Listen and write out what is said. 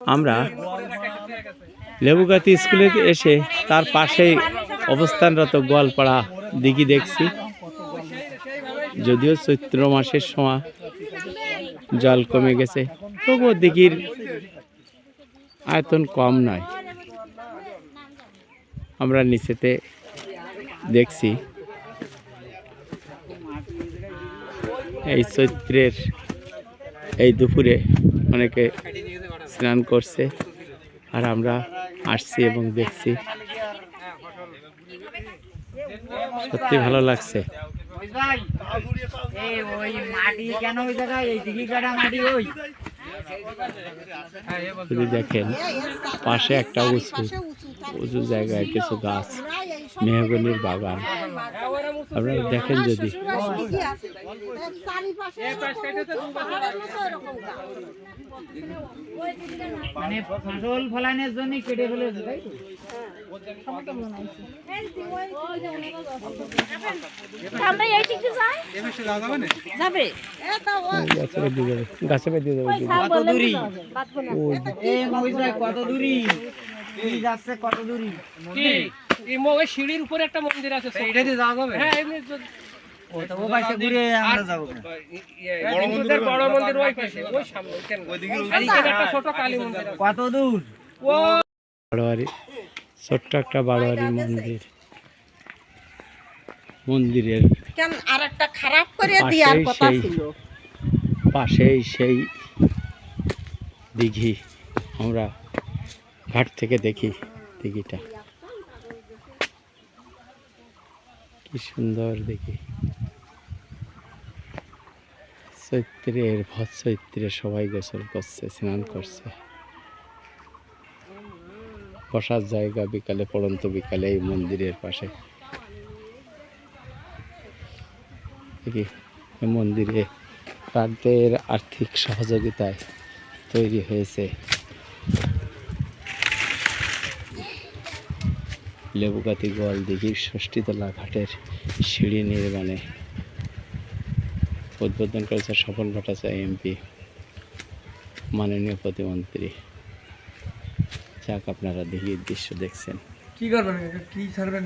আমরা লেবুগাতি স্কুলে এসে তার পাশেই অবস্থানরত গোয়ালপাড়া দিঘি দেখছি। যদিও চৈত্র মাসের সময় জল কমে গেছে, তবুও দিঘির আয়তন কম নয়। আমরা নিচেতে দেখছি। এই চৈত্রের এই দুপুরে অনেকে স্নান করছে আর আমরা আসছি এবং দেখছি। সত্যি ভালো লাগছে। যদি দেখেন, পাশে একটা উঁচু উঁচু জায়গায় কিছু গাছ, মেহগনির বাগান। আপনারা দেখেন যদি। মানে ফসল ফলানোর জন্য কেটে ফেলেছে তাই যাবে। গাছে যাবে দিদি। কত দূরি যাচ্ছে কত দূরি সিঁড়ির উপরে একটা মন্দির আছে এটা দিয়ে যাওয়া যাবে? হ্যাঁ এমনি যদি- ও তো ও পাশে ঘুরে আমরা যাব। হিন্দুদের বড় মন্দির ওই পাশে ওই সামনে ওইখানে। আর এখানে একটা ছোট কালী মন্দির কত দূর? বারোয়ারি ছোট্ট একটা বারোয়ারি মন্দির। মন্দিরের কেন আর একটা খারাপ করে দেওয়ার কথা সেই- ছিল? পাশেই সেই দিঘি আমরা ঘাট থেকে দেখি, দিঘিটা। কি সুন্দর দেখি। চৈত্রের ভর চৈত্রে সবাই গোসল করছে, স্নান করছে। বসার জায়গা বিকালে, পড়ন্ত বিকালে এই মন্দিরের পাশে। দেখি মন্দিরে তাদের আর্থিক সহযোগিতায় তৈরি হয়েছে। লেবুগাতি গোয়াল দিঘির ষষ্ঠীতলা ঘাটের সিঁড়ি নির্মাণে। উদ্বোধন করেছে সফল ভট্টাচার্য, এমপি, মাননীয় প্রতিমন্ত্রী। যাক, আপনারা দিঘির দৃশ্য দেখছেন। কি করবেন? কি ছাড়বেন